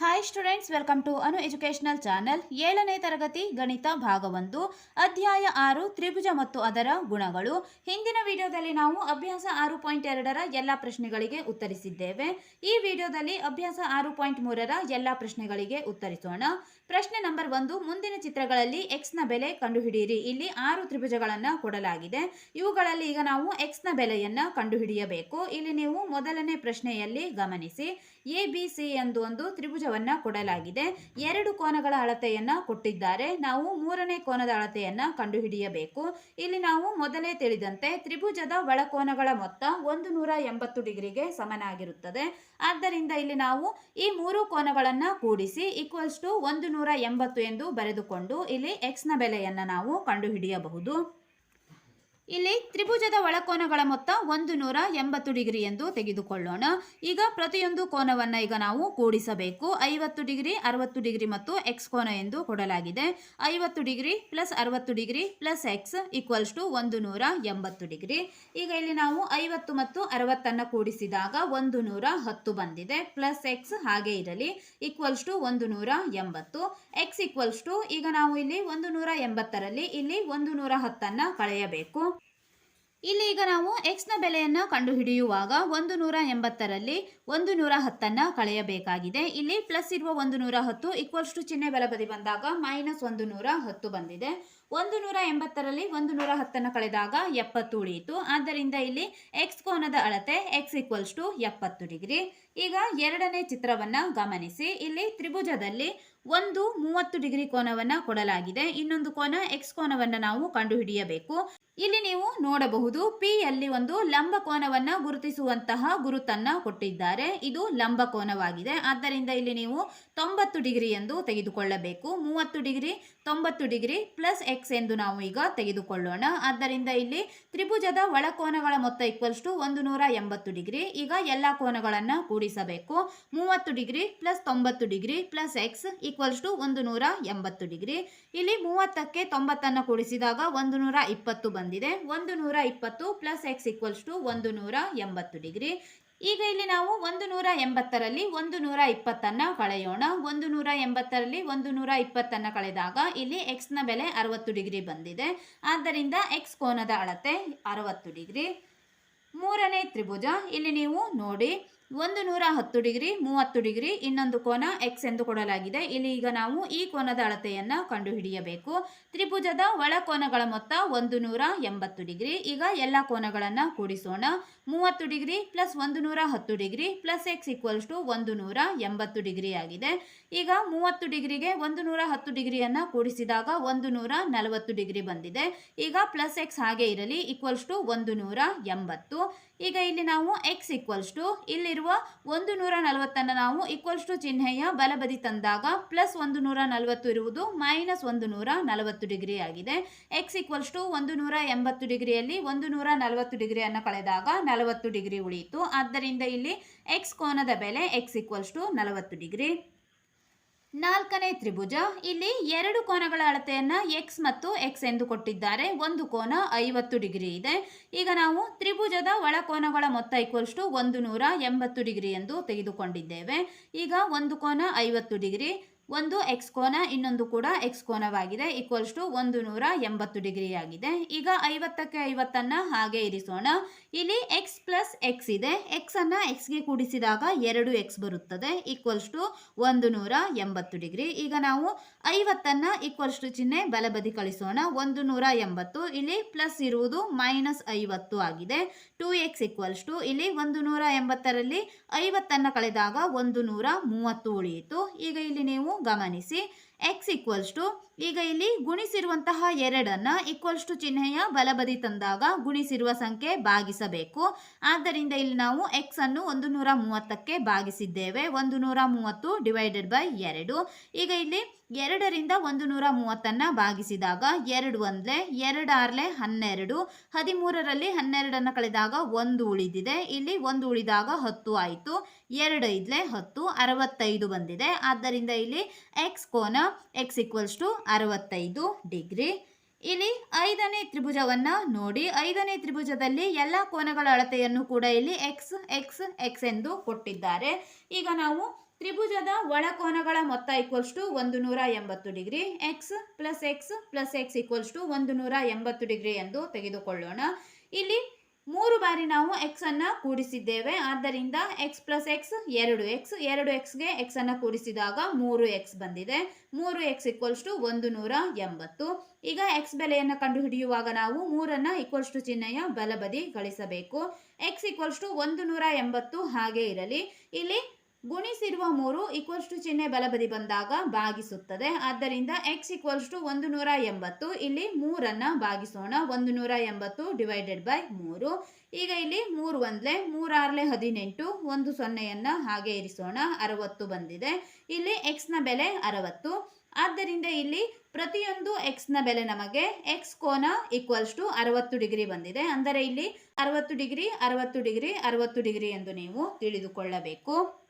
Hi students welcome to Anu educational channel ಏಳನೇ ತರಗತಿ ಗಣಿತ ಭಾಗ ಒಂದು ಅಧ್ಯಾಯ ಆರು, ತ್ರಿಭುಜ ಮತ್ತು ಅದರ ಗುಣಗಳು. ಹಿಂದಿನ ವಿಡಿಯೋದಲ್ಲಿ ನಾವು ಅಭ್ಯಾಸ ಆರು ಪಾಯಿಂಟ್ ಎರಡರ ಎಲ್ಲ ಪ್ರಶ್ನೆಗಳಿಗೆ ಉತ್ತರಿಸಿದ್ದೇವೆ. ಈ ವಿಡಿಯೋದಲ್ಲಿ ಅಭ್ಯಾಸ ಆರು ಪಾಯಿಂಟ್ ಮೂರರ ಎಲ್ಲ ಪ್ರಶ್ನೆಗಳಿಗೆ ಉತ್ತರಿಸೋಣ. ಪ್ರಶ್ನೆ ನಂಬರ್ ಒಂದು, ಮುಂದಿನ ಚಿತ್ರಗಳಲ್ಲಿ ಎಕ್ಸ್ನ ಬೆಲೆ ಕಂಡುಹಿಡಿಯಿರಿ. ಇಲ್ಲಿ ಆರು ತ್ರಿಭುಜಗಳನ್ನು ಕೊಡಲಾಗಿದೆ. ಇವುಗಳಲ್ಲಿ ಈಗ ನಾವು ಎಕ್ಸ್ನ ಬೆಲೆಯನ್ನ ಕಂಡುಹಿಡಿಯಬೇಕು. ಇಲ್ಲಿ ನೀವು ಮೊದಲನೇ ಪ್ರಶ್ನೆಯಲ್ಲಿ ಗಮನಿಸಿ. ಎ, ಬಿ, ಸಿ ಎಂದು ಒಂದು ತ್ರಿಭುಜವನ್ನ ಕೊಡಲಾಗಿದೆ. ಎರಡು ಕೋನಗಳ ಅಳತೆಯನ್ನು ಕೊಟ್ಟಿದ್ದಾರೆ. ನಾವು ಮೂರನೇ ಕೋನದ ಅಳತೆಯನ್ನು ಕಂಡುಹಿಡಿಯಬೇಕು. ಇಲ್ಲಿ ನಾವು ಮೊದಲೇ ತಿಳಿದಂತೆ ತ್ರಿಭುಜದ ಒಳಕೋನಗಳ ಮೊತ್ತ ಒಂದು ನೂರ ಎಂಬತ್ತು ಡಿಗ್ರಿಗೆ ಸಮನಾಗಿರುತ್ತದೆ. ಆದ್ದರಿಂದ ಇಲ್ಲಿ ನಾವು ಈ ಮೂರು ಕೋನಗಳನ್ನು ಕೂಡಿಸಿ ಈಕ್ವಲ್ಸ್ ಟು ಒಂದು ನೂರ ಎಂಬತ್ತು ಎಂದು ಬರೆದುಕೊಂಡು ಇಲ್ಲಿ ಎಕ್ಸ್ನ ಬೆಲೆಯನ್ನ ನಾವು ಕಂಡುಹಿಡಿಯಬಹುದು. ಇಲ್ಲಿ ತ್ರಿಭುಜದ ಒಳಕೋನಗಳ ಮೊತ್ತ ಒಂದು ನೂರ ಎಂಬತ್ತು ಡಿಗ್ರಿ ಎಂದು ತೆಗೆದುಕೊಳ್ಳೋಣ. ಈಗ ಪ್ರತಿಯೊಂದು ಕೋನವನ್ನ ಈಗ ನಾವು ಕೂಡಿಸಬೇಕು. ಐವತ್ತು ಡಿಗ್ರಿ, ಅರವತ್ತು ಡಿಗ್ರಿ ಮತ್ತು ಎಕ್ಸ್ ಕೋನ ಎಂದು ಕೊಡಲಾಗಿದೆ. ಐವತ್ತು ಡಿಗ್ರಿ ಪ್ಲಸ್ ಅರವತ್ತು degree plus X equals to ಒಂದು ನೂರ ಎಂಬತ್ತು ಡಿಗ್ರಿ. ಈಗ ಇಲ್ಲಿ ನಾವು ಐವತ್ತು ಮತ್ತು ಅರವತ್ತನ್ನು ಕೂಡಿಸಿದಾಗ ಒಂದು ನೂರ ಹತ್ತು ಬಂದಿದೆ. ಪ್ಲಸ್ ಎಕ್ಸ್ ಹಾಗೆ ಇರಲಿ, ಈಕ್ವಲ್ಸ್ ಟು ಒಂದು ನೂರ ಎಂಬತ್ತು. ಎಕ್ಸ್ ಈಕ್ವಲ್ಸ್ ಟು, ಈಗ ನಾವು ಇಲ್ಲಿ ಒಂದು ನೂರ ಎಂಬತ್ತರಲ್ಲಿ ಇಲ್ಲಿ ಒಂದು ನೂರ ಹತ್ತನ್ನು ಕಳೆಯಬೇಕು. ಇಲ್ಲಿ ಈಗ ನಾವು ಎಕ್ಸ್ನ ಬೆಲೆಯನ್ನು ಕಂಡುಹಿಡಿಯುವಾಗ ಒಂದು ನೂರ ಎಂಬತ್ತರಲ್ಲಿ ಒಂದು ನೂರ ಹತ್ತನ್ನು ಕಳೆಯಬೇಕಾಗಿದೆ. ಇಲ್ಲಿ ಪ್ಲಸ್ ಇರುವ ಒಂದು ನೂರ ಹತ್ತು ಈಕ್ವಲ್ಸ್ ಟು ಚಿಹ್ನೆ ಬಲಬದಿ ಬಂದಾಗ ಮೈನಸ್ ಒಂದು ನೂರ ಹತ್ತು ಬಂದಿದೆ. ಒಂದು ನೂರ ಎಂಬತ್ತರಲ್ಲಿ ಒಂದು ನೂರ ಹತ್ತನ್ನು ಕಳೆದಾಗ ಎಪ್ಪತ್ತು ಉಳಿಯಿತು. ಆದ್ದರಿಂದ ಇಲ್ಲಿ ಎಕ್ಸ್ ಕೋನದ ಅಳತೆ ಎಕ್ಸ್ ಈಕ್ವಲ್ಸ್ ಟು ಎಪ್ಪತ್ತು ಡಿಗ್ರಿ. ಈಗ ಎರಡನೇ ಚಿತ್ರವನ್ನು ಗಮನಿಸಿ. ಇಲ್ಲಿ ತ್ರಿಭುಜದಲ್ಲಿ ಒಂದು ಮೂವತ್ತು ಡಿಗ್ರಿ ಕೋನವನ್ನು ಕೊಡಲಾಗಿದೆ. ಇನ್ನೊಂದು ಕೋನ ಎಕ್ಸ್ ಕೋನವನ್ನು ನಾವು ಕಂಡುಹಿಡಿಯಬೇಕು. ಇಲ್ಲಿ ನೀವು ನೋಡಬಹುದು ಪಿ ಯಲ್ಲಿ ಒಂದು ಲಂಬ ಕೋನವನ್ನ ಗುರುತಿಸುವಂತಹ ಗುರುತನ್ನು ಕೊಟ್ಟಿದ್ದಾರೆ. ಇದು ಲಂಬ ಕೋನವಾಗಿದೆ. ಆದ್ದರಿಂದ ಇಲ್ಲಿ ನೀವು ತೊಂಬತ್ತು ಡಿಗ್ರಿ ಎಂದು ತೆಗೆದುಕೊಳ್ಳಬೇಕು. ಮೂವತ್ತು ಡಿಗ್ರಿ, ತೊಂಬತ್ತು ಡಿಗ್ರಿ ಪ್ಲಸ್ ಎಕ್ಸ್ ಎಂದು ನಾವು ಈಗ ತೆಗೆದುಕೊಳ್ಳೋಣ. ಆದ್ದರಿಂದ ಇಲ್ಲಿ ತ್ರಿಭುಜದ ಒಳ ಕೋನಗಳ ಮೊತ್ತ ಈಕ್ವಲ್ಸ್ ಟು ಒಂದು ನೂರ ಎಂಬತ್ತು ಡಿಗ್ರಿ. ಈಗ ಎಲ್ಲ ಕೋನಗಳನ್ನು ಕೂಡಿಸಬೇಕು. ಮೂವತ್ತು ಡಿಗ್ರಿ ಪ್ಲಸ್ ತೊಂಬತ್ತು degree plus X equals to ಒಂದು ನೂರ ಎಂಬತ್ತು ಡಿಗ್ರಿ. ಇಲ್ಲಿ ಮೂವತ್ತಕ್ಕೆ ತೊಂಬತ್ತನ್ನು ಕೂಡಿಸಿದಾಗ ಒಂದು ನೂರ ಇಪ್ಪತ್ತು ಬಂದಿದೆ. ಒಂದು ನೂರ ಇಪ್ಪತ್ತು ಪ್ಲಸ್ ಎಕ್ಸ್ ಈಕ್ವಲ್ಸ್ ಟು ಒಂದು ನೂರ ಎಂಬತ್ತು ಡಿಗ್ರಿ. ಈಗ ಇಲ್ಲಿ ನಾವು ಒಂದು ನೂರ ಎಂಬತ್ತರಲ್ಲಿ ಒಂದು ನೂರ ಇಪ್ಪತ್ತನ್ನು ಕಳೆಯೋಣ. ಒಂದು ನೂರ ಎಂಬತ್ತರಲ್ಲಿ ಒಂದು ನೂರ ಇಪ್ಪತ್ತನ್ನು ಕಳೆದಾಗ ಇಲ್ಲಿ ಎಕ್ಸ್ನ ಬೆಲೆ ಅರವತ್ತು ಡಿಗ್ರಿ ಬಂದಿದೆ. ಆದ್ದರಿಂದ ಎಕ್ಸ್ ಕೋನದ ಅಳತೆ ಅರವತ್ತು ಡಿಗ್ರಿ. ಮೂರನೇ ತ್ರಿಭುಜ. ಇಲ್ಲಿ ನೀವು ನೋಡಿ ಒಂದು ನೂರ ಹತ್ತು ಡಿಗ್ರಿ, ಮೂವತ್ತು ಡಿಗ್ರಿ, ಇನ್ನೊಂದು ಕೋನ ಎಕ್ಸ್ ಎಂದು ಕೊಡಲಾಗಿದೆ. ಇಲ್ಲಿ ಈಗ ನಾವು ಈ ಕೋನದ ಅಳತೆಯನ್ನು ಕಂಡುಹಿಡಿಯಬೇಕು. ತ್ರಿಭುಜದ ಒಳ ಕೋನಗಳ ಮೊತ್ತ ಒಂದು ನೂರ ಎಂಬತ್ತು ಡಿಗ್ರಿ. ಈಗ ಎಲ್ಲ ಕೋನಗಳನ್ನು ಕೂಡಿಸೋಣ. ಮೂವತ್ತು ಡಿಗ್ರಿ ಪ್ಲಸ್ ಒಂದು ನೂರ ಹತ್ತು degree plus X equals to ಒಂದು ನೂರ ಎಂಬತ್ತು ಡಿಗ್ರಿ ಆಗಿದೆ. ಈಗ ಮೂವತ್ತು ಡಿಗ್ರಿಗೆ ಒಂದು ನೂರ ಹತ್ತು ಡಿಗ್ರಿಯನ್ನು ಕೂಡಿಸಿದಾಗ ಒಂದು ನೂರ ನಲವತ್ತು ಡಿಗ್ರಿ ಬಂದಿದೆ. ಈಗ ಪ್ಲಸ್ ಎಕ್ಸ್ ಹಾಗೆ ಇರಲಿ, ಈಕ್ವಲ್ಸ್ ಟು ಒಂದು ನೂರ ಎಂಬತ್ತು. ಈಗ ಇಲ್ಲಿ ನಾವು ಎಕ್ಸ್ ಈಕ್ವಲ್ಸ್ ಟು ಇಲ್ಲಿರುವ ಒಂದು ನೂರ ನಲವತ್ತನ್ನು ನಾವು ಈಕ್ವಲ್ಸ್ ಟು ಚಿಹ್ನೆಯ ಬಲಬದಿ ತಂದಾಗ ಪ್ಲಸ್ ಒಂದು ನೂರ ನಲವತ್ತು ಇರುವುದು ಮೈನಸ್ ಒಂದು ನೂರ ನಲವತ್ತು ಡಿಗ್ರಿ ಆಗಿದೆ. ಎಕ್ಸ್ ಈಕ್ವಲ್ಸ್ ಟು ಒಂದು ನೂರ ಎಂಬತ್ತು ಡಿಗ್ರಿಯಲ್ಲಿ ಒಂದು ನೂರ ನಲವತ್ತು ಡಿಗ್ರಿಯನ್ನು ಕಳೆದಾಗ ನಲವತ್ತು ಡಿಗ್ರಿ ಉಳಿಯಿತು. ಆದ್ದರಿಂದ ಇಲ್ಲಿ ಎಕ್ಸ್ ಕೋನದ ಬೆಲೆ ಎಕ್ಸ್ ಈಕ್ವಲ್ಸ್ ಟು ನಲವತ್ತು ಡಿಗ್ರಿ ನಾಲ್ಕನೇ ತ್ರಿಭುಜ. ಇಲ್ಲಿ ಎರಡು ಕೋನಗಳ ಅಳತೆಯನ್ನು ಎಕ್ಸ್ ಮತ್ತು ಎಕ್ಸ್ ಎಂದು ಕೊಟ್ಟಿದ್ದಾರೆ. ಒಂದು ಕೋನ ಐವತ್ತು ಡಿಗ್ರಿ ಇದೆ. ಈಗ ನಾವು ತ್ರಿಭುಜದ ಒಳ ಕೋನಗಳ ಮೊತ್ತ ಈಕ್ವಲ್ಸ್ ಟು ಒಂದು ನೂರ ಎಂಬತ್ತು ಡಿಗ್ರಿ ಎಂದು ತೆಗೆದುಕೊಂಡಿದ್ದೇವೆ. ಈಗ ಒಂದು ಕೋನ ಐವತ್ತು ಡಿಗ್ರಿ, ಒಂದು ಎಕ್ಸ್ ಕೋನ ಇನ್ನೊಂದು ಕೂಡ ಎಕ್ಸ್ ಕೋನವಾಗಿದೆ ಈಕ್ವಲ್ಸ್ ಟು ಒಂದು ನೂರ ಎಂಬತ್ತು ಡಿಗ್ರಿ ಆಗಿದೆ ಈಗ ಐವತ್ತಕ್ಕೆ ಐವತ್ತನ್ನು ಹಾಗೆ ಇರಿಸೋಣ. ಇಲ್ಲಿ ಎಕ್ಸ್ ಪ್ಲಸ್ ಎಕ್ಸ್ ಇದೆ. ಎಕ್ಸನ್ನು ಎಕ್ಸ್ಗೆ ಕೂಡಿಸಿದಾಗ ಎರಡು ಎಕ್ಸ್ ಬರುತ್ತದೆ. ಈಕ್ವಲ್ಸ್ ಟು ಒಂದು ನೂರ ಎಂಬತ್ತು ಡಿಗ್ರಿ. ಈಗ ನಾವು ಐವತ್ತನ್ನು ಈಕ್ವಲ್ಸ್ ಟು ಚಿಹ್ನೆ ಬಲಬದಿ ಕಳಿಸೋಣ. ಒಂದು ನೂರ ಎಂಬತ್ತು ಇಲ್ಲಿ ಪ್ಲಸ್ ಇರುವುದು ಮೈನಸ್ ಐವತ್ತು ಆಗಿದೆ. ಟೂ ಎಕ್ಸ್ ಈಕ್ವಲ್ಸ್ ಟು ಇಲ್ಲಿ ಒಂದು ನೂರ ಎಂಬತ್ತರಲ್ಲಿ ಐವತ್ತನ್ನು ಕಳೆದಾಗ ಒಂದು ನೂರ ಮೂವತ್ತು ಉಳಿಯಿತು. ಈಗ ಇಲ್ಲಿ ನೀವು ಗಮನಿಸಿ. ಎಕ್ಸ್ ಈಕ್ವಲ್ಸ್ ಟು ಈಗ ಇಲ್ಲಿ ಗುಣಿಸಿರುವಂತಹ ಎರಡನ್ನು ಈಕ್ವಲ್ಸ್ ಟು ಚಿಹ್ನೆಯ ಬಲಬದಿ ತಂದಾಗ ಗುಣಿಸಿರುವ ಸಂಖ್ಯೆ ಭಾಗಿಸಬೇಕು. ಆದ್ದರಿಂದ ಇಲ್ಲಿ ನಾವು ಎಕ್ಸ್ ಅನ್ನು ಒಂದು ನೂರ ಮೂವತ್ತಕ್ಕೆ ಭಾಗಿಸಿದ್ದೇವೆ. ಒಂದು ನೂರ ಮೂವತ್ತು ಡಿವೈಡೆಡ್ ಬೈ ಎರಡು. ಈಗ ಇಲ್ಲಿ ಎರಡರಿಂದ ಒಂದು ನೂರ ಮೂವತ್ತನ್ನು ಭಾಗಿಸಿದಾಗ ಎರಡು ಒಂದ್ಲೆ ಎರಡು ಆರ್ಲೆ ಹನ್ನೆರಡು, ಹದಿಮೂರರಲ್ಲಿ ಹನ್ನೆರಡನ್ನು ಕಳೆದಾಗ ಒಂದು ಉಳಿದಿದೆ. ಇಲ್ಲಿ ಒಂದು ಉಳಿದಾಗ ಹತ್ತು ಆಯಿತು. ಎರಡು ಐದ್ಲೆ ಹತ್ತು, ಅರವತ್ತೈದು ಬಂದಿದೆ. ಆದ್ದರಿಂದ ಇಲ್ಲಿ ಎಕ್ಸ್ ಕೋನ ಎಕ್ಸ್ ಈಕ್ವಲ್ಸ್ ಟು ಅರವತ್ತೈದು ಡಿಗ್ರಿ. ಇಲ್ಲಿ ಐದನೇ ತ್ರಿಭುಜವನ್ನು ನೋಡಿ. ಐದನೇ ತ್ರಿಭುಜದಲ್ಲಿ ಎಲ್ಲ ಕೋನಗಳ ಅಳತೆಯನ್ನು ಕೂಡ ಇಲ್ಲಿ ಎಕ್ಸ್ ಎಕ್ಸ್ ಎಕ್ಸ್ ಎಂದು ಕೊಟ್ಟಿದ್ದಾರೆ. ಈಗ ನಾವು ತ್ರಿಭುಜದ ಒಳಕೋನಗಳ ಮೊತ್ತ ಈಕ್ವಲ್ಸ್ ಟು ಒಂದು ನೂರ ಎಂಬತ್ತು degree. X plus X plus X equals to ಒಂದು ನೂರ ಎಂಬತ್ತು ಡಿಗ್ರಿ ಎಂದು ತೆಗೆದುಕೊಳ್ಳೋಣ. ಇಲ್ಲಿ ಮೂರು ಬಾರಿ ನಾವು ಎಕ್ಸ್ ಅನ್ನು ಕೂಡಿಸಿದ್ದೇವೆ. ಆದ್ದರಿಂದ ಎಕ್ಸ್ ಪ್ಲಸ್ ಎಕ್ಸ್ ಎರಡು ಎಕ್ಸ್ ಎರಡು ಎಕ್ಸ್ಗೆ ಎಕ್ಸ್ ಅನ್ನ ಕೂಡಿಸಿದಾಗ ಮೂರು ಎಕ್ಸ್ ಬಂದಿದೆ. ಮೂರು ಎಕ್ಸ್ ಈಕ್ವಲ್ಸ್ ಟು ಒಂದು ನೂರ ಎಂಬತ್ತು. ಈಗ ಎಕ್ಸ್ ಬೆಲೆಯನ್ನು ಕಂಡುಹಿಡಿಯುವಾಗ ನಾವು ಮೂರನ್ನು ಈಕ್ವಲ್ಸ್ ಟು ಚಿಹ್ನೆಯ ಬಲಬದಿ ಗಳಿಸಬೇಕು. ಎಕ್ಸ್ ಈಕ್ವಲ್ಸ್ ಟು ಒಂದು ನೂರ ಎಂಬತ್ತು ಹಾಗೆ ಇರಲಿ. ಇಲ್ಲಿ ಗುಣಿಸಿರುವ ಮೂರು ಈಕ್ವಲ್ಸ್ ಟು ಚಿಹ್ನೆ ಬಲಬದಿ ಬಂದಾಗ ಭಾಗಿಸುತ್ತದೆ. ಆದ್ದರಿಂದ ಎಕ್ಸ್ ಈಕ್ವಲ್ಸ್ ಟು ಒಂದು ನೂರ ಎಂಬತ್ತು ಇಲ್ಲಿ ಮೂರನ್ನ ಭಾಗಿಸೋಣ. ಒಂದು ನೂರ ಎಂಬತ್ತು ಡಿವೈಡೆಡ್ ಬೈ ಮೂರು. ಈಗ ಇಲ್ಲಿ ಮೂರು ಒಂದ್ಲೆ, ಮೂರಾರ್ಲೆ ಹದಿನೆಂಟು, ಒಂದು ಸೊನ್ನೆಯನ್ನ ಹಾಗೆ ಇರಿಸೋಣ. ಅರವತ್ತು ಬಂದಿದೆ. ಇಲ್ಲಿ ಎಕ್ಸ್ನ ಬೆಲೆ ಅರವತ್ತು. ಆದ್ದರಿಂದ ಇಲ್ಲಿ ಪ್ರತಿಯೊಂದು ಎಕ್ಸ್ನ ಬೆಲೆ ನಮಗೆ ಎಕ್ಸ್ ಕೋನ ಈಕ್ವಲ್ಸ್ ಟು ಅರವತ್ತು ಡಿಗ್ರಿ ಬಂದಿದೆ. ಅಂದರೆ ಇಲ್ಲಿ ಅರವತ್ತು ಡಿಗ್ರಿ ಅರವತ್ತು ಡಿಗ್ರಿ ಅರವತ್ತು ಡಿಗ್ರಿ ಎಂದು ನೀವು ತಿಳಿದುಕೊಳ್ಳಬೇಕು.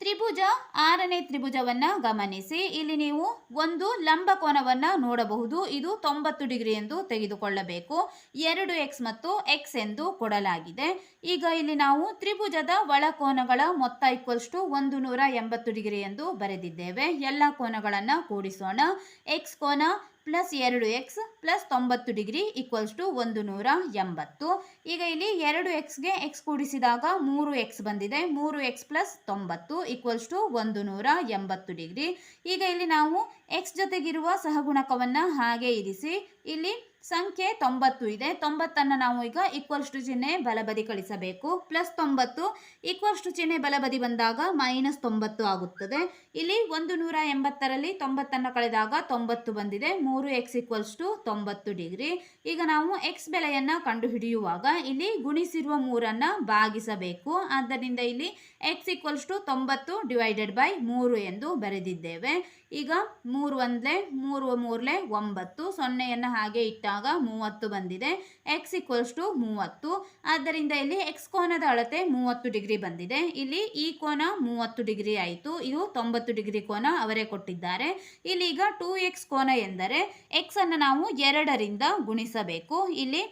ತ್ರಿಭುಜ, ಆರನೇ ತ್ರಿಭುಜವನ್ನ ಗಮನಿಸಿ. ಇಲ್ಲಿ ನೀವು ಒಂದು ಲಂಬ ಕೋನವನ್ನ ನೋಡಬಹುದು. ಇದು ತೊಂಬತ್ತು ಡಿಗ್ರಿ ಎಂದು ತೆಗೆದುಕೊಳ್ಳಬೇಕು. ಎರಡು ಎಕ್ಸ್ ಮತ್ತು ಎಕ್ಸ್ ಎಂದು ಕೊಡಲಾಗಿದೆ. ಈಗ ಇಲ್ಲಿ ನಾವು ತ್ರಿಭುಜದ ಒಳಕೋನಗಳ ಮೊತ್ತ ಈಕ್ವಲ್ಸ್ ಟು ಒಂದು ನೂರ ಎಂಬತ್ತು ಡಿಗ್ರಿ ಎಂದು ಬರೆದಿದ್ದೇವೆ. ಎಲ್ಲ ಕೋನಗಳನ್ನು ಕೂಡಿಸೋಣ. ಎಕ್ಸ್ ಕೋನ ಪ್ಲಸ್ ಎರಡು ಎಕ್ಸ್ ಪ್ಲಸ್ ತೊಂಬತ್ತು ಡಿಗ್ರಿ ಈಕ್ವಲ್ಸ್ ಟು ಒಂದು ನೂರ ಎಂಬತ್ತು. ಈಗ ಇಲ್ಲಿ ಎರಡು ಎಕ್ಸ್ಗೆ ಎಕ್ಸ್ ಕೂಡಿಸಿದಾಗ ಮೂರು ಎಕ್ಸ್ ಬಂದಿದೆ. ಮೂರು ಎಕ್ಸ್ ಪ್ಲಸ್ ತೊಂಬತ್ತು ಈಕ್ವಲ್ಸ್ ಟು ಒಂದು ನೂರ ಎಂಬತ್ತು ಡಿಗ್ರಿ. ಈಗ ಇಲ್ಲಿ ನಾವು ಎಕ್ಸ್ ಜೊತೆಗಿರುವ ಸಹಗುಣಕವನ್ನು ಹಾಗೆ ಇರಿಸಿ. ಇಲ್ಲಿ ಸಂಖ್ಯೆ ತೊಂಬತ್ತು ಇದೆ. ತೊಂಬತ್ತನ್ನು ನಾವು ಈಗ ಈಕ್ವಲ್ಸ್ ಟು ಚಿಹ್ನೆ ಬಲಬದಿ ಕಳಿಸಬೇಕು. ಪ್ಲಸ್ ತೊಂಬತ್ತು ಈಕ್ವಲ್ಸ್ ಟು ಚಿಹ್ನೆ ಬಲಬದಿ ಬಂದಾಗ ಮೈನಸ್ ತೊಂಬತ್ತು ಆಗುತ್ತದೆ. ಇಲ್ಲಿ ಒಂದು ನೂರ ಎಂಬತ್ತರಲ್ಲಿ ತೊಂಬತ್ತನ್ನು ಕಳೆದಾಗ ತೊಂಬತ್ತು ಬಂದಿದೆ. ಮೂರು ಎಕ್ಸ್ ಈಕ್ವಲ್ಸ್ ಟು ತೊಂಬತ್ತು ಡಿಗ್ರಿ. ಈಗ ನಾವು ಎಕ್ಸ್ ಬೆಲೆಯನ್ನು ಕಂಡುಹಿಡಿಯುವಾಗ ಇಲ್ಲಿ ಗುಣಿಸಿರುವ ಮೂರನ್ನು ಭಾಗಿಸಬೇಕು. ಆದ್ದರಿಂದ ಇಲ್ಲಿ ಎಕ್ಸ್ ಈಕ್ವಲ್ಸ್ ಟು ತೊಂಬತ್ತು ಡಿವೈಡೆಡ್ ಬೈ ಮೂರು ಎಂದು ಬರೆದಿದ್ದೇವೆ. ಈಗ ಮೂರು ಒಂದ್ಲೆ, ಮೂರು ಮೂರ್ಲೆ ಒಂಬತ್ತು ಸೊನ್ನೆಯನ್ನು ಹಾಗೆ ಇಟ್ಟಾಗ ಮೂವತ್ತು ಬಂದಿದೆ. ಎಕ್ಸ್ ಈಕ್ವಲ್ಸ್ ಟು ಮೂವತ್ತು. ಆದ್ದರಿಂದ ಇಲ್ಲಿ ಎಕ್ಸ್ ಕೋನದ ಅಳತೆ ಮೂವತ್ತು ಡಿಗ್ರಿ ಬಂದಿದೆ. ಇಲ್ಲಿ ಈ ಕೋನ ಮೂವತ್ತು ಡಿಗ್ರಿ ಆಯಿತು. ಇದು ತೊಂಬತ್ತು ಡಿಗ್ರಿ ಕೋನ ಅವರೇ ಕೊಟ್ಟಿದ್ದಾರೆ. ಇಲ್ಲಿ ಈಗ ಟೂ ಎಕ್ಸ್ ಕೋನ ಎಂದರೆ ಎಕ್ಸನ್ನು ನಾವು ಎರಡರಿಂದ ಗುಣಿಸಬೇಕು. ಇಲ್ಲಿ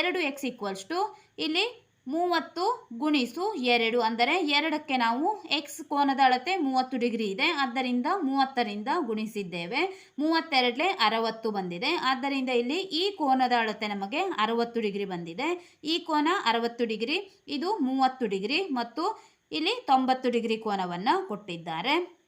ಎರಡು ಎಕ್ಸ್ ಈಕ್ವಲ್ಸ್ ಟು ಇಲ್ಲಿ ಮೂವತ್ತು ಗುಣಿಸು ಎರಡು ಅಂದರೆ ಎರಡಕ್ಕೆ ನಾವು ಎಕ್ಸ್ ಕೋನದ ಅಳತೆ ಮೂವತ್ತು ಡಿಗ್ರಿ ಇದೆ. ಆದ್ದರಿಂದ ಮೂವತ್ತರಿಂದ ಗುಣಿಸಿದ್ದೇವೆ. ಮೂವತ್ತೆರಡಲೆ ಅರವತ್ತು ಬಂದಿದೆ. ಆದ್ದರಿಂದ ಇಲ್ಲಿ ಈ ಕೋನದ ಅಳತೆ ನಮಗೆ ಅರವತ್ತು ಡಿಗ್ರಿ ಬಂದಿದೆ. ಈ ಕೋನ ಅರವತ್ತು ಡಿಗ್ರಿ, ಇದು ಮೂವತ್ತು ಡಿಗ್ರಿ ಮತ್ತು ಇಲ್ಲಿ ತೊಂಬತ್ತು ಡಿಗ್ರಿ ಕೋನವನ್ನು ಕೊಟ್ಟಿದ್ದಾರೆ.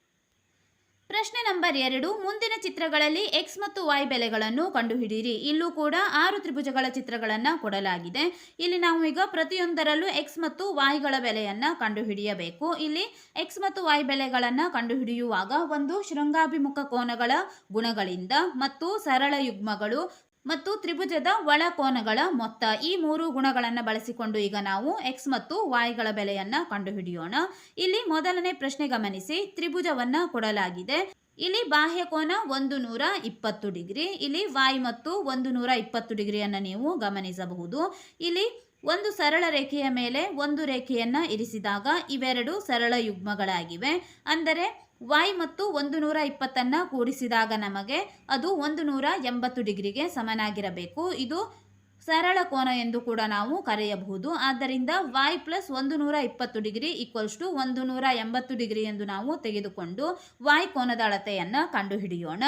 ಪ್ರಶ್ನೆ ನಂಬರ್ ಎರಡು, ಮುಂದಿನ ಚಿತ್ರಗಳಲ್ಲಿ ಎಕ್ಸ್ ಮತ್ತು ವೈ ಬೆಲೆಗಳನ್ನು ಕಂಡುಹಿಡಿಯಿರಿ. ಇಲ್ಲೂ ಕೂಡ ಆರು ತ್ರಿಭುಜಗಳ ಚಿತ್ರಗಳನ್ನು ಕೊಡಲಾಗಿದೆ. ಇಲ್ಲಿ ನಾವು ಈಗ ಪ್ರತಿಯೊಂದರಲ್ಲೂ ಎಕ್ಸ್ ಮತ್ತು ವಾಯ್ಗಳ ಬೆಲೆಯನ್ನು ಕಂಡುಹಿಡಿಯಬೇಕು. ಇಲ್ಲಿ ಎಕ್ಸ್ ಮತ್ತು ವೈ ಬೆಲೆಗಳನ್ನು ಕಂಡುಹಿಡಿಯುವಾಗ ಒಂದು ಶೃಂಗಾಭಿಮುಖ ಕೋನಗಳ ಗುಣಗಳಿಂದ ಮತ್ತು ಸರಳ ಯುಗ್ಮಗಳು ಮತ್ತು ತ್ರಿಭುಜದ ಒಳ ಕೋನಗಳ ಮೊತ್ತ. ಈ ಮೂರು ಗುಣಗಳನ್ನು ಬಳಸಿಕೊಂಡು ಈಗ ನಾವು ಎಕ್ಸ್ ಮತ್ತು ವಾಯ್ಗಳ ಬೆಲೆಯನ್ನು ಕಂಡುಹಿಡಿಯೋಣ. ಇಲ್ಲಿ ಮೊದಲನೇ ಪ್ರಶ್ನೆ ಗಮನಿಸಿ. ತ್ರಿಭುಜವನ್ನ ಕೊಡಲಾಗಿದೆ. ಇಲ್ಲಿ ಬಾಹ್ಯ ಕೋನ ಒಂದು ನೂರ ಇಪ್ಪತ್ತು ಡಿಗ್ರಿ. ಇಲ್ಲಿ ವಾಯ್ ಮತ್ತು ಒಂದು ನೂರ ಇಪ್ಪತ್ತು ಡಿಗ್ರಿಯನ್ನು ನೀವು ಗಮನಿಸಬಹುದು. ಇಲ್ಲಿ ಒಂದು ಸರಳ ರೇಖೆಯ ಮೇಲೆ ಒಂದು ರೇಖೆಯನ್ನು ಇರಿಸಿದಾಗ ಇವೆರಡು ಸರಳ ಯುಗ್ಮಗಳಾಗಿವೆ. ಅಂದರೆ ವೈ ಮತ್ತು ಒಂದು ನೂರ ಇಪ್ಪತ್ತನ್ನು ಕೂಡಿಸಿದಾಗ ನಮಗೆ ಅದು ಒಂದು ನೂರ ಎಂಬತ್ತು ಡಿಗ್ರಿಗೆ ಸಮನಾಗಿರಬೇಕು. ಇದು ಸರಳ ಕೋನ ಎಂದು ಕೂಡ ನಾವು ಕರೆಯಬಹುದು. ಆದ್ದರಿಂದ ವೈ ಪ್ಲಸ್ ಒಂದು ನೂರ ಇಪ್ಪತ್ತು ಡಿಗ್ರಿ ಈಕ್ವಲ್ಸ್ ಟು ಒಂದು ನೂರ ಎಂಬತ್ತು ಡಿಗ್ರಿ ಎಂದು ನಾವು ತೆಗೆದುಕೊಂಡು ವೈ ಕೋನದ ಅಳತೆಯನ್ನು ಕಂಡುಹಿಡಿಯೋಣ.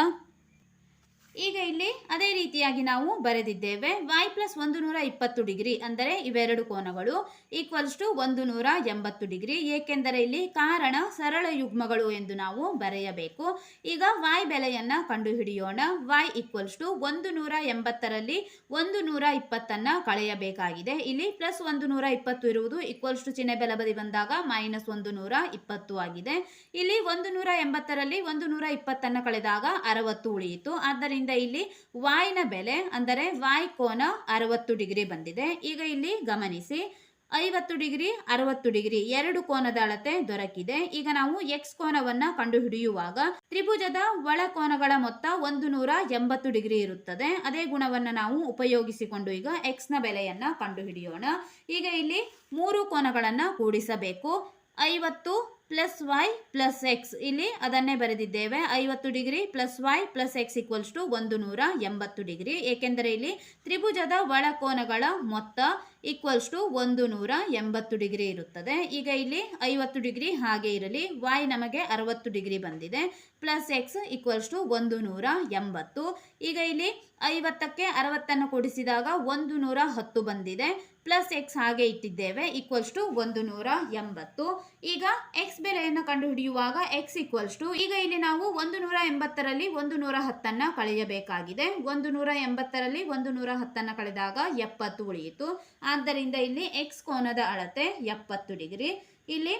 ಈಗ ಇಲ್ಲಿ ಅದೇ ರೀತಿಯಾಗಿ ನಾವು ಬರೆದಿದ್ದೇವೆ ವೈ ಪ್ಲಸ್ ಒಂದು ನೂರ ಇಪ್ಪತ್ತು ಡಿಗ್ರಿ ಅಂದರೆ ಇವೆರಡು ಕೋನಗಳು ಈಕ್ವಲ್ಸ್ ಟು ಒಂದು ನೂರ ಎಂಬತ್ತು ಡಿಗ್ರಿ. ಏಕೆಂದರೆ ಇಲ್ಲಿ ಕಾರಣ ಸರಳ ಯುಗ್ಮಗಳು ಎಂದು ನಾವು ಬರೆಯಬೇಕು. ಈಗ ವೈ ಬೆಲೆಯನ್ನು ಕಂಡುಹಿಡಿಯೋಣ. ವೈ ಈಕ್ವಲ್ಸ್ ಟು ಒಂದು ನೂರ ಎಂಬತ್ತರಲ್ಲಿ ಒಂದು ನೂರ ಇಪ್ಪತ್ತನ್ನು ಕಳೆಯಬೇಕಾಗಿದೆ. ಇಲ್ಲಿ ಪ್ಲಸ್ ಒಂದು ನೂರ ಇಪ್ಪತ್ತು ಇರುವುದು ಈಕ್ವಲ್ಸ್ ಟು ಚಿಹ್ನೆ ಬೆಲೆ ಬದಿ ಬಂದಾಗ ಮೈನಸ್ ಒಂದು ನೂರ ಇಪ್ಪತ್ತು ಆಗಿದೆ. ಇಲ್ಲಿ ಒಂದು ನೂರ ಎಂಬತ್ತರಲ್ಲಿ ಒಂದು ನೂರ ಇಪ್ಪತ್ತನ್ನು ಕಳೆದಾಗ ಅರವತ್ತು ಉಳಿಯಿತು. ಆದ್ದರಿಂದ ಇಲ್ಲಿ ವಾಯ್ನ ಬೆಲೆ ಅಂದರೆ ವಾಯ್ ಕೋನ ಅರವತ್ತು ಡಿಗ್ರಿ ಬಂದಿದೆ. ಈಗ ಇಲ್ಲಿ ಗಮನಿಸಿ, ಐವತ್ತು ಡಿಗ್ರಿ, ಅರವತ್ತು ಡಿಗ್ರಿ ಎರಡು ಕೋನದ ಅಳತೆ ದೊರಕಿದೆ. ಈಗ ನಾವು ಎಕ್ಸ್ ಕೋನವನ್ನ ಕಂಡುಹಿಡಿಯುವಾಗ ತ್ರಿಭುಜದ ಒಳ ಕೋನಗಳ ಮೊತ್ತ ಒಂದು ನೂರ ಎಂಬತ್ತು ಡಿಗ್ರಿ ಇರುತ್ತದೆ. ಅದೇ ಗುಣವನ್ನ ನಾವು ಉಪಯೋಗಿಸಿಕೊಂಡು ಈಗ ಎಕ್ಸ್ನ ಬೆಲೆಯನ್ನ ಕಂಡುಹಿಡಿಯೋಣ. ಈಗ ಇಲ್ಲಿ ಮೂರು ಕೋನಗಳನ್ನ ಕೂಡಿಸಬೇಕು. ಐವತ್ತು ಪ್ಲಸ್ ವೈ ಪ್ಲಸ್ ಎಕ್ಸ್ ಇಲ್ಲಿ ಅದನ್ನೇ ಬರೆದಿದ್ದೇವೆ. ಐವತ್ತು degree plus Y plus X equals to ಒಂದು ನೂರ ಎಂಬತ್ತು ಡಿಗ್ರಿ. ಏಕೆಂದರೆ ಇಲ್ಲಿ ತ್ರಿಭುಜದ ಒಳಕೋನಗಳ ಮೊತ್ತ ಈಕ್ವಲ್ಸ್ ಟು ಒಂದು ನೂರ ಎಂಬತ್ತು ಡಿಗ್ರಿ ಇರುತ್ತದೆ. ಈಗ ಇಲ್ಲಿ ಐವತ್ತು ಡಿಗ್ರಿ ಹಾಗೆ ಇರಲಿ. ವೈ ನಮಗೆ ಅರವತ್ತು ಡಿಗ್ರಿ ಬಂದಿದೆ. ಪ್ಲಸ್ ಎಕ್ಸ್ ಈಕ್ವಲ್ಸ್ ಟು ಒಂದು ನೂರ ಎಂಬತ್ತು. ಈಗ ಇಲ್ಲಿ ಐವತ್ತಕ್ಕೆ ಅರವತ್ತನ್ನು ಕೂಡಿಸಿದಾಗ ಒಂದು ನೂರ ಹತ್ತು ಬಂದಿದೆ. ಪ್ಲಸ್ ಎಕ್ಸ್ ಹಾಗೆ ಇಟ್ಟಿದ್ದೇವೆ, ಈಕ್ವಲ್ಸ್ ಟು ಒಂದು ನೂರ ಎಂಬತ್ತು. ಈಗ ಎಕ್ಸ್ ಬೆಲೆಯನ್ನು ಕಂಡುಹಿಡಿಯುವಾಗ ಎಕ್ಸ್ ಈಕ್ವಲ್ಸ್ ಟು, ಈಗ ಇಲ್ಲಿ ನಾವು ಒಂದು ನೂರ ಎಂಬತ್ತರಲ್ಲಿ ಒಂದು ನೂರ ಹತ್ತನ್ನು ಕಳೆಯಬೇಕಾಗಿದೆ. ಒಂದು ನೂರ ಎಂಬತ್ತರಲ್ಲಿ ಒಂದು ನೂರ ಹತ್ತನ್ನು ಕಳೆದಾಗ ಎಪ್ಪತ್ತು ಉಳಿಯಿತು. ಆದ್ದರಿಂದ ಇಲ್ಲಿ ಎಕ್ಸ್ ಕೋನದ ಅಳತೆ ಎಪ್ಪತ್ತು ಡಿಗ್ರಿ, ಇಲ್ಲಿ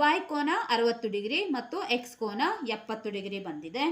ವೈ ಕೋನ ಅರವತ್ತು ಡಿಗ್ರಿ ಮತ್ತು ಎಕ್ಸ್ ಕೋನ ಎಪ್ಪತ್ತು ಡಿಗ್ರಿ ಬಂದಿದೆ.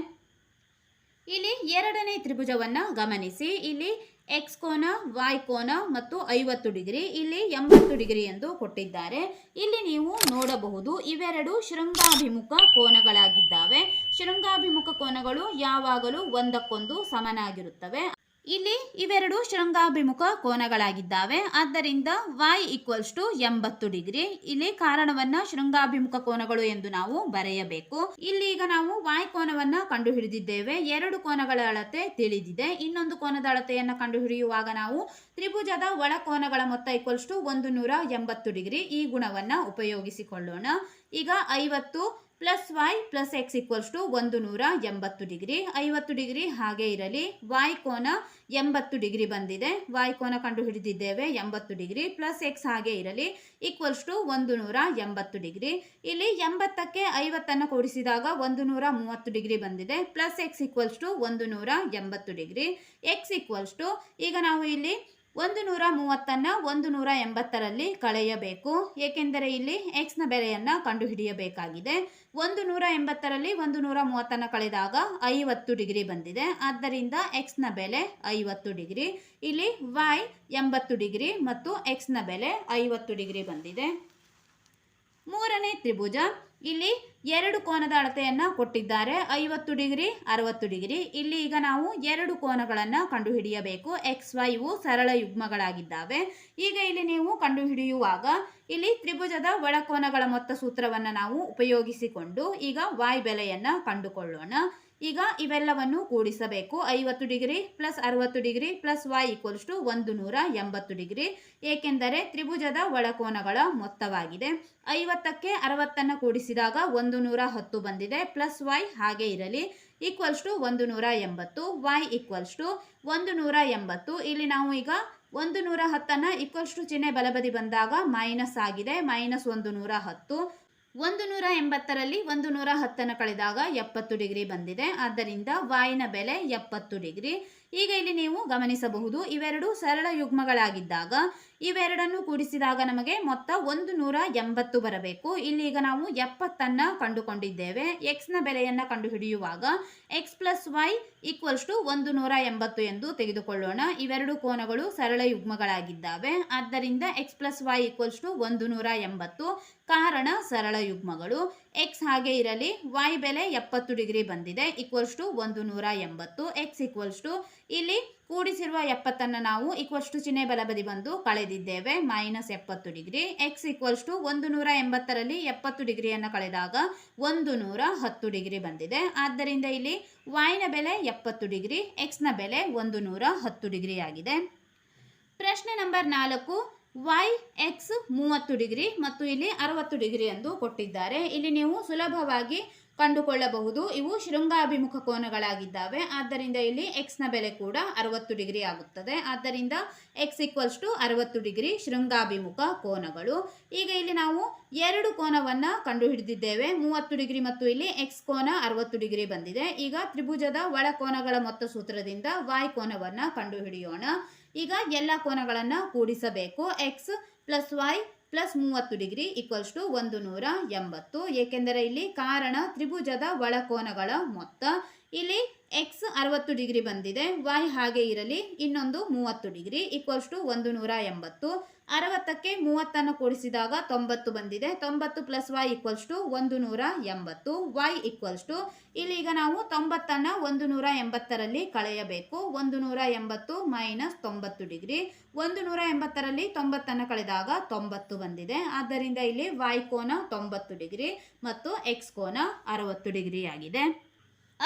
ಇಲ್ಲಿ ಎರಡನೇ ತ್ರಿಭುಜವನ್ನು ಗಮನಿಸಿ. ಇಲ್ಲಿ ಎಕ್ಸ್ ಕೋನ ವೈ ಕೋನ ಮತ್ತು ಐವತ್ತು ಡಿಗ್ರಿ, ಇಲ್ಲಿ ಎಂಬತ್ತು ಡಿಗ್ರಿ ಎಂದು ಕೊಟ್ಟಿದ್ದಾರೆ. ಇಲ್ಲಿ ನೀವು ನೋಡಬಹುದು ಇವೆರಡು ಶೃಂಗಾಭಿಮುಖ ಕೋನಗಳಾಗಿದ್ದಾವೆ. ಶೃಂಗಾಭಿಮುಖ ಕೋನಗಳು ಯಾವಾಗಲೂ ಒಂದಕ್ಕೊಂದು ಸಮನಾಗಿರುತ್ತವೆ. ಇಲ್ಲಿ ಇವೆರಡು ಶೃಂಗಾಭಿಮುಖ ಕೋನಗಳಾಗಿದ್ದಾವೆ. ಆದ್ದರಿಂದ ವೈ ಈಕ್ವಲ್ಸ್ ಟು ಎಂಬತ್ತು ಡಿಗ್ರಿ. ಇಲ್ಲಿ ಕಾರಣವನ್ನ ಶೃಂಗಾಭಿಮುಖ ಕೋನಗಳು ಎಂದು ನಾವು ಬರೆಯಬೇಕು. ಇಲ್ಲಿ ಈಗ ನಾವು ವಾಯ್ ಕೋನವನ್ನ ಕಂಡುಹಿಡಿದಿದ್ದೇವೆ. ಎರಡು ಕೋನಗಳ ಅಳತೆ ತಿಳಿದಿದೆ. ಇನ್ನೊಂದು ಕೋನದ ಅಳತೆಯನ್ನು ಕಂಡುಹಿಡಿಯುವಾಗ ನಾವು ತ್ರಿಭುಜದ ಒಳ ಕೋನಗಳ ಮೊತ್ತ ಈಕ್ವಲ್ಸ್ ಟು ಒಂದು ನೂರ ಎಂಬತ್ತು ಡಿಗ್ರಿ ಈ ಗುಣವನ್ನ ಉಪಯೋಗಿಸಿಕೊಳ್ಳೋಣ. ಈಗ ಐವತ್ತು plus Y plus X equals to ಒಂದು ನೂರ ಎಂಬತ್ತು ಡಿಗ್ರಿ, ಐವತ್ತು ಡಿಗ್ರಿ ಹಾಗೆ ಇರಲಿ. ವಾಯ್ ಕೋನ ಎಂಬತ್ತು ಡಿಗ್ರಿ ಬಂದಿದೆ. ವಾಯ್ ಕೋನ ಕಂಡು ಹಿಡಿದಿದ್ದೇವೆ ಎಂಬತ್ತು ಡಿಗ್ರಿ ಪ್ಲಸ್ ಎಕ್ಸ್ ಹಾಗೆ ಇರಲಿ ಈಕ್ವಲ್ಸ್ ಟು ಒಂದು ನೂರ ಎಂಬತ್ತು ಡಿಗ್ರಿ. ಇಲ್ಲಿ ಎಂಬತ್ತಕ್ಕೆ ಐವತ್ತನ್ನು ಕೂಡಿಸಿದಾಗ ಒಂದು ನೂರ ಮೂವತ್ತು ಡಿಗ್ರಿ ಬಂದಿದೆ. ಪ್ಲಸ್ ಎಕ್ಸ್ ಈಕ್ವಲ್ಸ್ ಟು ಒಂದು ನೂರ ಎಂಬತ್ತು ಡಿಗ್ರಿ. ಎಕ್ಸ್ ಈಕ್ವಲ್ಸ್ ಟು ಈಗ ನಾವು ಇಲ್ಲಿ ಒಂದು ನೂರ ಮೂವತ್ತನ್ನು ಒಂದು ನೂರ ಎಂಬತ್ತರಲ್ಲಿ ಕಳೆಯಬೇಕು. ಏಕೆಂದರೆ ಇಲ್ಲಿ ಎಕ್ಸ್ನ ಬೆಲೆಯನ್ನು ಕಂಡುಹಿಡಿಯಬೇಕಾಗಿದೆ. ಒಂದು ನೂರ ಎಂಬತ್ತರಲ್ಲಿ ಒಂದು ನೂರ ಮೂವತ್ತನ್ನು ಕಳೆದಾಗ ಐವತ್ತು ಡಿಗ್ರಿ ಬಂದಿದೆ. ಆದ್ದರಿಂದ ಎಕ್ಸ್ನ ಬೆಲೆ ಐವತ್ತು ಡಿಗ್ರಿ, ಇಲ್ಲಿ ವೈ ಎಂಬತ್ತು ಡಿಗ್ರಿ ಮತ್ತು ಎಕ್ಸ್ನ ಬೆಲೆ ಐವತ್ತು ಡಿಗ್ರಿ ಬಂದಿದೆ. ಮೂರನೇ ತ್ರಿಭುಜ. ಇಲ್ಲಿ ಎರಡು ಕೋನದ ಅಳತೆಯನ್ನು ಕೊಟ್ಟಿದ್ದಾರೆ. ಐವತ್ತು ಡಿಗ್ರಿ, ಅರವತ್ತು ಡಿಗ್ರಿ. ಇಲ್ಲಿ ಈಗ ನಾವು ಎರಡು ಕೋನಗಳನ್ನು ಕಂಡುಹಿಡಿಯಬೇಕು. ಎಕ್ಸ್ ವೈವು ಸರಳ ಯುಗ್ಮಗಳಾಗಿದ್ದಾವೆ. ಈಗ ಇಲ್ಲಿ ನೀವು ಕಂಡುಹಿಡಿಯುವಾಗ ಇಲ್ಲಿ ತ್ರಿಭುಜದ ಒಳಕೋನಗಳ ಮೊತ್ತ ಸೂತ್ರವನ್ನು ನಾವು ಉಪಯೋಗಿಸಿಕೊಂಡು ಈಗ ವಾಯ್ ಬೆಲೆಯನ್ನು ಕಂಡುಕೊಳ್ಳೋಣ. ಈಗ ಇವೆಲ್ಲವನ್ನು ಕೂಡಿಸಬೇಕು. ಐವತ್ತು ಡಿಗ್ರಿ ಪ್ಲಸ್ ಅರವತ್ತು degree plus Y equals to ಒಂದು ನೂರ ಎಂಬತ್ತು ಡಿಗ್ರಿ. ಏಕೆಂದರೆ ತ್ರಿಭುಜದ ಒಳಕೋನಗಳ ಮೊತ್ತವಾಗಿದೆ. ಐವತ್ತಕ್ಕೆ ಅರವತ್ತನ್ನು ಕೂಡಿಸಿದಾಗ ಒಂದು ನೂರ ಹತ್ತು ಬಂದಿದೆ. ಪ್ಲಸ್ ವೈ ಹಾಗೆ ಇರಲಿ. ಈಕ್ವಲ್ಸ್ ಟು ಒಂದು ನೂರ ಎಂಬತ್ತು. ವೈ ಈಕ್ವಲ್ಸ್ ಟು ಒಂದು ನೂರ ಎಂಬತ್ತು. ಇಲ್ಲಿ ನಾವು ಈಗ ಒಂದು ನೂರ ಹತ್ತನ್ನು ಈಕ್ವಲ್ಸ್ ಟು ಚಿಹ್ನೆ ಬಲಬದಿ ಬಂದಾಗ ಮೈನಸ್ ಆಗಿದೆ. ಮೈನಸ್ ಒಂದು ನೂರ ಹತ್ತು. ಒಂದು ನೂರ ಎಂಬತ್ತರಲ್ಲಿ ಒಂದು ನೂರ ಹತ್ತನ್ನು ಕಳೆದಾಗ ಎಪ್ಪತ್ತು ಡಿಗ್ರಿ ಬಂದಿದೆ. ಆದ್ದರಿಂದ ವಾಯಿನ ಬೆಲೆ ಎಪ್ಪತ್ತು ಡಿಗ್ರಿ. ಈಗ ಇಲ್ಲಿ ನೀವು ಗಮನಿಸಬಹುದು ಇವೆರಡು ಸರಳ ಯುಗ್ಮಗಳಾಗಿದ್ದಾಗ ಇವೆರಡನ್ನು ಕೂಡಿಸಿದಾಗ ನಮಗೆ ಮೊತ್ತ ಒಂದು ನೂರ ಎಂಬತ್ತು ಬರಬೇಕು. ಇಲ್ಲಿ ಈಗ ನಾವು ಎಪ್ಪತ್ತನ್ನು ಕಂಡುಕೊಂಡಿದ್ದೇವೆ. ಎಕ್ಸ್ನ ಬೆಲೆಯನ್ನು ಕಂಡುಹಿಡಿಯುವಾಗ X plus Y equals to ಒಂದು ನೂರ ಎಂಬತ್ತು ಎಂದು ತೆಗೆದುಕೊಳ್ಳೋಣ. ಇವೆರಡು ಕೋನಗಳು ಸರಳ ಯುಗ್ಮಗಳಾಗಿದ್ದಾವೆ. ಆದ್ದರಿಂದ X plus Y equals to ಒಂದು ನೂರ ಎಂಬತ್ತು ಕಾರಣ ಸರಳ ಯುಗ್ಮಗಳು. ಎಕ್ಸ್ ಹಾಗೆ ಇರಲಿ ವೈ ಬೆಲೆ ಎಪ್ಪತ್ತು ಡಿಗ್ರಿ ಬಂದಿದೆ ಈಕ್ವಲ್ಸ್ ಟು ಒಂದು ನೂರ ಎಂಬತ್ತು. ಎಕ್ಸ್ ಈಕ್ವಲ್ಸ್ ಟು ಇಲ್ಲಿ ಕೂಡಿಸಿರುವ ಎಪ್ಪತ್ತನ್ನು ನಾವು ಈಕ್ವಲ್ಸ್ ಟು ಚಿಹ್ನೆ ಬಲಬದಿ ಬಂದು ಕಳೆದಿದ್ದೇವೆ. ಮೈನಸ್ ಎಪ್ಪತ್ತು ಡಿಗ್ರಿ. ಎಕ್ಸ್ ಈಕ್ವಲ್ಸ್ ಟು ಒಂದು ನೂರ ಎಂಬತ್ತರಲ್ಲಿ ಎಪ್ಪತ್ತು ಡಿಗ್ರಿಯನ್ನು ಕಳೆದಾಗ ಒಂದು ನೂರ ಹತ್ತು ಡಿಗ್ರಿ ಬಂದಿದೆ. ಆದ್ದರಿಂದ ಇಲ್ಲಿ ವೈನ ಬೆಲೆ ಎಪ್ಪತ್ತು ಡಿಗ್ರಿ ಎಕ್ಸ್ನ ಬೆಲೆ ಒಂದು ನೂರ ಹತ್ತು ಡಿಗ್ರಿ ಆಗಿದೆ. ಪ್ರಶ್ನೆ ನಂಬರ್ ನಾಲ್ಕು ವೈ ಎಕ್ಸ್ ಮೂವತ್ತು ಡಿಗ್ರಿ ಮತ್ತು ಇಲ್ಲಿ ಅರವತ್ತು ಡಿಗ್ರಿ ಎಂದು ಕೊಟ್ಟಿದ್ದಾರೆ. ಇಲ್ಲಿ ನೀವು ಸುಲಭವಾಗಿ ಕಂಡುಕೊಳ್ಳಬಹುದು. ಇವು ಶೃಂಗಾಭಿಮುಖ ಕೋನಗಳಾಗಿದ್ದಾವೆ. ಆದ್ದರಿಂದ ಇಲ್ಲಿ ಎಕ್ಸ್ನ ಬೆಲೆ ಕೂಡ ಅರವತ್ತು ಡಿಗ್ರಿ ಆಗುತ್ತದೆ. ಆದ್ದರಿಂದ ಎಕ್ಸ್ ಈಕ್ವಲ್ಸ್ ಟು ಅರವತ್ತು ಡಿಗ್ರಿ ಶೃಂಗಾಭಿಮುಖ ಕೋನಗಳು. ಈಗ ಇಲ್ಲಿ ನಾವು ಎರಡು ಕೋನವನ್ನು ಕಂಡುಹಿಡಿದಿದ್ದೇವೆ. ಮೂವತ್ತು ಡಿಗ್ರಿ ಮತ್ತು ಇಲ್ಲಿ ಎಕ್ಸ್ ಕೋನ ಅರವತ್ತು ಡಿಗ್ರಿ ಬಂದಿದೆ. ಈಗ ತ್ರಿಭುಜದ ಒಳ ಕೋನಗಳ ಮೊತ್ತ ಸೂತ್ರದಿಂದ ವಾಯ್ ಕೋನವನ್ನು ಕಂಡುಹಿಡಿಯೋಣ. ಈಗ ಎಲ್ಲ ಕೋನಗಳನ್ನು ಕೂಡಿಸಬೇಕು. ಎಕ್ಸ್ ಪ್ಲಸ್ ವೈ ಪ್ಲಸ್ ಮೂವತ್ತು ಡಿಗ್ರಿ ಈಕ್ವಲ್ಸ್ ಟು ಒಂದು ನೂರ ಎಂಬತ್ತು. ಏಕೆಂದರೆ ಇಲ್ಲಿ ಕಾರಣ ತ್ರಿಭುಜದ ಒಳಕೋನಗಳ ಮೊತ್ತ ಇಲ್ಲಿ ಎಕ್ಸ್ ಅರವತ್ತು ಡಿಗ್ರಿ ಬಂದಿದೆ ವೈ ಹಾಗೆ ಇರಲಿ, ಇನ್ನೊಂದು ಮೂವತ್ತು ಡಿಗ್ರಿ ಈಕ್ವಲ್ಸ್ ಟು ಒಂದು ನೂರ ಎಂಬತ್ತು ಅರವತ್ತಕ್ಕೆ ಮೂವತ್ತನ್ನು ಕೂಡಿಸಿದಾಗ ತೊಂಬತ್ತು ಬಂದಿದೆ, ತೊಂಬತ್ತು ಪ್ಲಸ್ ವೈ ಈಕ್ವಲ್ಸ್ ಟು ಒಂದು ನೂರ ಎಂಬತ್ತು ವೈ ಈಕ್ವಲ್ಸ್ ಟು ಇಲ್ಲಿ ಈಗ ನಾವು ತೊಂಬತ್ತನ್ನು ಒಂದು ನೂರ ಎಂಬತ್ತರಲ್ಲಿ ಕಳೆಯಬೇಕು. ಒಂದು ನೂರ ಎಂಬತ್ತು ಮೈನಸ್ ತೊಂಬತ್ತು ಡಿಗ್ರಿ. ಒಂದು ನೂರ ಎಂಬತ್ತರಲ್ಲಿ ತೊಂಬತ್ತನ್ನು ಕಳೆದಾಗ ತೊಂಬತ್ತು ಬಂದಿದೆ. ಆದ್ದರಿಂದ ಇಲ್ಲಿ ವೈ ಕೋನ ತೊಂಬತ್ತು ಡಿಗ್ರಿ ಮತ್ತು ಎಕ್ಸ್ ಕೋನ ಅರವತ್ತು ಡಿಗ್ರಿ ಆಗಿದೆ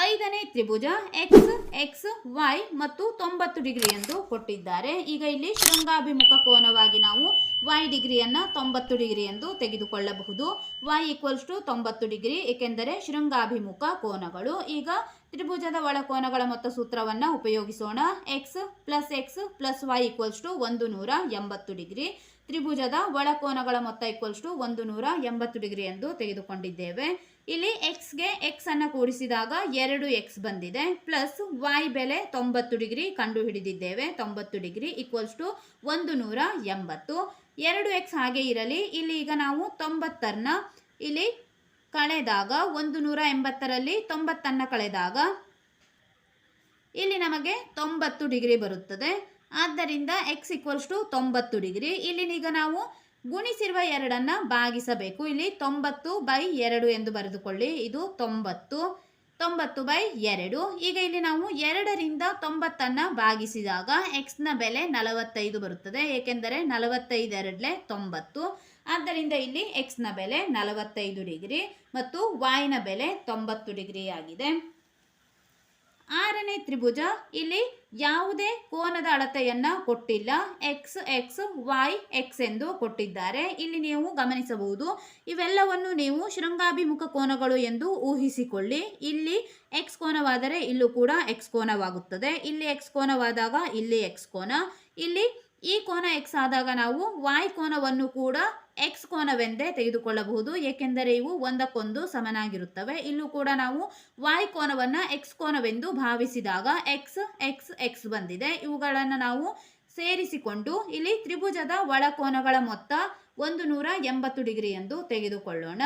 ಐದನೇ ತ್ರಿಭುಜ ಎಕ್ಸ್ ಎಕ್ಸ್ ವೈ ಮತ್ತು ತೊಂಬತ್ತು ಡಿಗ್ರಿ ಎಂದು ಕೊಟ್ಟಿದ್ದಾರೆ. ಈಗ ಇಲ್ಲಿ ಶೃಂಗಾಭಿಮುಖ ಕೋನವಾಗಿ ನಾವು ವೈ ಡಿಗ್ರಿಯನ್ನು ತೊಂಬತ್ತು ಡಿಗ್ರಿ ಎಂದು ತೆಗೆದುಕೊಳ್ಳಬಹುದು. ವೈ ಈಕ್ವಲ್ಸ್ ಟು ತೊಂಬತ್ತು ಡಿಗ್ರಿ, ಏಕೆಂದರೆ ಶೃಂಗಾಭಿಮುಖ ಕೋನಗಳು. ಈಗ ತ್ರಿಭುಜದ ಒಳಕೋನಗಳ ಮೊತ್ತ ಸೂತ್ರವನ್ನು ಉಪಯೋಗಿಸೋಣ. X plus X plus Y equals to ಒಂದು ನೂರ ಎಂಬತ್ತು ಡಿಗ್ರಿ. ತ್ರಿಭುಜದ ಒಳಕೋನಗಳ ಮೊತ್ತ ಈಕ್ವಲ್ಸ್ ಟು ಒಂದು ನೂರ ಎಂಬತ್ತು ಡಿಗ್ರಿ ಎಂದು ತೆಗೆದುಕೊಂಡಿದ್ದೇವೆ. ಇಲ್ಲಿ ಎಕ್ಸ್ಗೆ ಎಕ್ಸ್ ಅನ್ನು ಕೂಡಿಸಿದಾಗ ಎರಡು ಎಕ್ಸ್ ಬಂದಿದೆ ಪ್ಲಸ್ ವೈ ಬೆಲೆ ತೊಂಬತ್ತು ಡಿಗ್ರಿ ಕಂಡು ಹಿಡಿದಿದ್ದೇವೆ ತೊಂಬತ್ತು ಡಿಗ್ರಿ ಈಕ್ವಲ್ಸ್ ಟು ಒಂದು ನೂರ ಎಂಬತ್ತು. ಎರಡು ಎಕ್ಸ್ ಹಾಗೆ ಇರಲಿ, ಇಲ್ಲಿ ಈಗ ನಾವು ತೊಂಬತ್ತನ್ನ ಇಲ್ಲಿ ಕಳೆದಾಗ ಒಂದು ನೂರ ಎಂಬತ್ತರಲ್ಲಿ ತೊಂಬತ್ತನ್ನು ಕಳೆದಾಗ, ಇಲ್ಲಿ ನಮಗೆ ತೊಂಬತ್ತು ಡಿಗ್ರಿ ಬರುತ್ತದೆ. ಆದ್ದರಿಂದ ಎಕ್ಸ್ ಈಕ್ವಲ್ಸ್ ಟು ತೊಂಬತ್ತು ಡಿಗ್ರಿ. ಇಲ್ಲಿ ಈಗ ನಾವು ಗುಣಿಸಿರುವ ಎರಡನ್ನು ಭಾಗಿಸಬೇಕು. ಇಲ್ಲಿ ತೊಂಬತ್ತು ಬೈ ಎರಡು ಎಂದು ಬರೆದುಕೊಳ್ಳಿ. ಇದು ತೊಂಬತ್ತು. ತೊಂಬತ್ತು ಬೈ ಎರಡು. ಈಗ ಇಲ್ಲಿ ನಾವು ಎರಡರಿಂದ ತೊಂಬತ್ತನ್ನು ಭಾಗಿಸಿದಾಗ ಎಕ್ಸ್ನ ಬೆಲೆ ನಲವತ್ತೈದು ಬರುತ್ತದೆ. ಏಕೆಂದರೆ ನಲವತ್ತೈದು ಎರಡಲೆ ತೊಂಬತ್ತು. ಆದ್ದರಿಂದ ಇಲ್ಲಿ ಎಕ್ಸ್ನ ಬೆಲೆ ನಲವತ್ತೈದು ಡಿಗ್ರಿ ಮತ್ತು ವಾಯ್ನ ಬೆಲೆ ತೊಂಬತ್ತು ಡಿಗ್ರಿ ಆಗಿದೆ. ಆರನೇ ತ್ರಿಭುಜ, ಇಲ್ಲಿ ಯಾವುದೇ ಕೋನದ ಅಳತೆಯನ್ನು ಕೊಟ್ಟಿಲ್ಲ. ಎಕ್ಸ್ ಎಕ್ಸ್ ವೈ ಎಕ್ಸ್ ಎಂದು ಕೊಟ್ಟಿದ್ದಾರೆ. ಇಲ್ಲಿ ನೀವು ಗಮನಿಸಬಹುದು, ಇವೆಲ್ಲವನ್ನು ನೀವು ಶೃಂಗಾಭಿಮುಖ ಕೋನಗಳು ಎಂದು ಊಹಿಸಿಕೊಳ್ಳಿ. ಇಲ್ಲಿ ಎಕ್ಸ್ ಕೋನವಾದರೆ ಇಲ್ಲೂ ಕೂಡ ಎಕ್ಸ್ ಕೋನವಾಗುತ್ತದೆ. ಇಲ್ಲಿ ಎಕ್ಸ್ ಕೋನವಾದಾಗ ಇಲ್ಲಿ ಎಕ್ಸ್ ಕೋನ. ಇಲ್ಲಿ ಈ ಕೋನ ಎಕ್ಸ್ ಆದಾಗ ನಾವು ವಾಯ್ ಕೋನವನ್ನು ಕೂಡ ಎಕ್ಸ್ ಕೋನವೆಂದೇ ತೆಗೆದುಕೊಳ್ಳಬಹುದು. ಏಕೆಂದರೆ ಇವು ಒಂದಕ್ಕೊಂದು ಸಮನಾಗಿರುತ್ತವೆ. ಇಲ್ಲೂ ಕೂಡ ನಾವು ವಾಯ್ ಕೋನವನ್ನು ಎಕ್ಸ್ ಕೋನವೆಂದು ಭಾವಿಸಿದಾಗ ಎಕ್ಸ್ ಎಕ್ಸ್ ಎಕ್ಸ್ ಬಂದಿದೆ. ಇವುಗಳನ್ನು ನಾವು ಸೇರಿಸಿಕೊಂಡು ಇಲ್ಲಿ ತ್ರಿಭುಜದ ಒಳಕೋನಗಳ ಮೊತ್ತ ಒಂದು ನೂರ ಎಂಬತ್ತು ಡಿಗ್ರಿ ಎಂದು ತೆಗೆದುಕೊಳ್ಳೋಣ.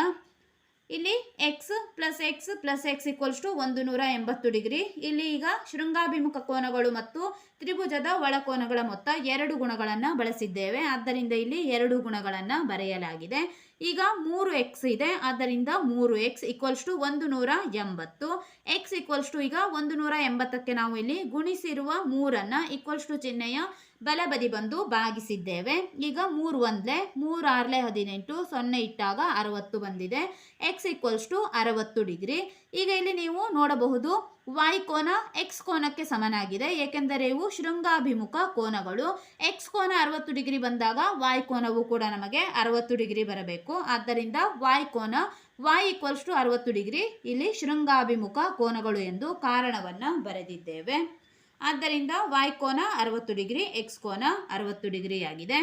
ಇಲ್ಲಿ X plus X plus X equals to ಒಂದು ನೂರ ಎಂಬತ್ತು ಡಿಗ್ರಿ ಇಲ್ಲಿ ಈಗ ಶೃಂಗಾಭಿಮುಖ ಕೋನಗಳು ಮತ್ತು ತ್ರಿಭುಜದ ಒಳಕೋನಗಳ ಮೊತ್ತ ಎರಡು ಗುಣಗಳನ್ನು ಬಳಸಿದ್ದೇವೆ. ಆದ್ದರಿಂದ ಇಲ್ಲಿ ಎರಡು ಗುಣಗಳನ್ನು ಬರೆಯಲಾಗಿದೆ. ಈಗ ಮೂರು ಎಕ್ಸ್ ಇದೆ. ಆದ್ದರಿಂದ ಮೂರು ಎಕ್ಸ್ ಈಕ್ವಲ್ಸ್ ಟು ಒಂದು ನೂರ ಎಂಬತ್ತು ಎಕ್ಸ್ ಈಕ್ವಲ್ಸ್ ಟು ಈಗ ಒಂದು ನೂರ ಎಂಬತ್ತಕ್ಕೆ ನಾವು ಇಲ್ಲಿ ಗುಣಿಸಿರುವ ಮೂರನ್ನು ಈಕ್ವಲ್ಸ್ ಟು ಚಿಹ್ನೆಯ ಬಲಬದಿ ಬಂದು ಭಾಗಿಸಿದ್ದೇವೆ ಈಗ ಮೂರು ಒಂದ್ಲೆ, ಮೂರು ಆರ್ಲೆ ಹದಿನೆಂಟು, ಸೊನ್ನೆ ಇಟ್ಟಾಗ ಅರವತ್ತು ಬಂದಿದೆ. ಎಕ್ಸ್ ಈಕ್ವಲ್ಸ್ ಟು ಅರವತ್ತು ಡಿಗ್ರಿ. ಈಗ ಇಲ್ಲಿ ನೀವು ನೋಡಬಹುದು ವೈ ಕೋನ ಎಕ್ಸ್ ಕೋನಕ್ಕೆ ಸಮನಾಗಿದೆ. ಏಕೆಂದರೆ ಇವು ಶೃಂಗಾಭಿಮುಖ ಕೋನಗಳು. ಎಕ್ಸ್ ಕೋನ ಅರವತ್ತು ಡಿಗ್ರಿ ಬಂದಾಗ ವಾಯ್ ಕೋನವು ಕೂಡ ನಮಗೆ ಅರವತ್ತು ಡಿಗ್ರಿ ಬರಬೇಕು. ಆದ್ದರಿಂದ ವಾಯ್ ಕೋನ ವಾಯ್ ಈಕ್ವಲ್ಸ್ ಟು ಅರವತ್ತು ಡಿಗ್ರಿ. ಇಲ್ಲಿ ಶೃಂಗಾಭಿಮುಖ ಕೋನಗಳು ಎಂದು ಕಾರಣವನ್ನು ಬರೆದಿದ್ದೇವೆ. ಆದ್ದರಿಂದ ವಾಯ್ ಕೋನ ಅರವತ್ತು ಡಿಗ್ರಿ ಎಕ್ಸ್ ಕೋನ ಅರವತ್ತು ಡಿಗ್ರಿ ಆಗಿದೆ.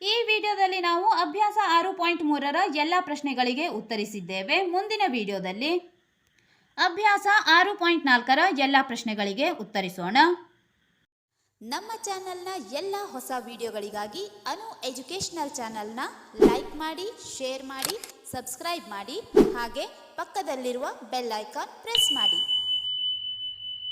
ಈ ವಿಡಿಯೋದಲ್ಲಿ ನಾವು ಅಭ್ಯಾಸ ಆರು ಪಾಯಿಂಟ್ ಮೂರರ ಎಲ್ಲ ಪ್ರಶ್ನೆಗಳಿಗೆ ಉತ್ತರಿಸಿದ್ದೇವೆ. ಮುಂದಿನ ವಿಡಿಯೋದಲ್ಲಿ ಅಭ್ಯಾಸ ಆರು ಪಾಯಿಂಟ್ ನಾಲ್ಕರ ಎಲ್ಲ ಪ್ರಶ್ನೆಗಳಿಗೆ ಉತ್ತರಿಸೋಣ. ನಮ್ಮ ಚಾನೆಲ್ನ ಎಲ್ಲ ಹೊಸ ವಿಡಿಯೋಗಳಿಗಾಗಿ ಅನು ಎಜುಕೇಷನಲ್ ಚಾನೆಲ್ನ ಲೈಕ್ ಮಾಡಿ, ಶೇರ್ ಮಾಡಿ, ಸಬ್ಸ್ಕ್ರೈಬ್ ಮಾಡಿ, ಹಾಗೆ ಪಕ್ಕದಲ್ಲಿರುವ ಬೆಲ್ ಐಕಾನ್ ಪ್ರೆಸ್ ಮಾಡಿ.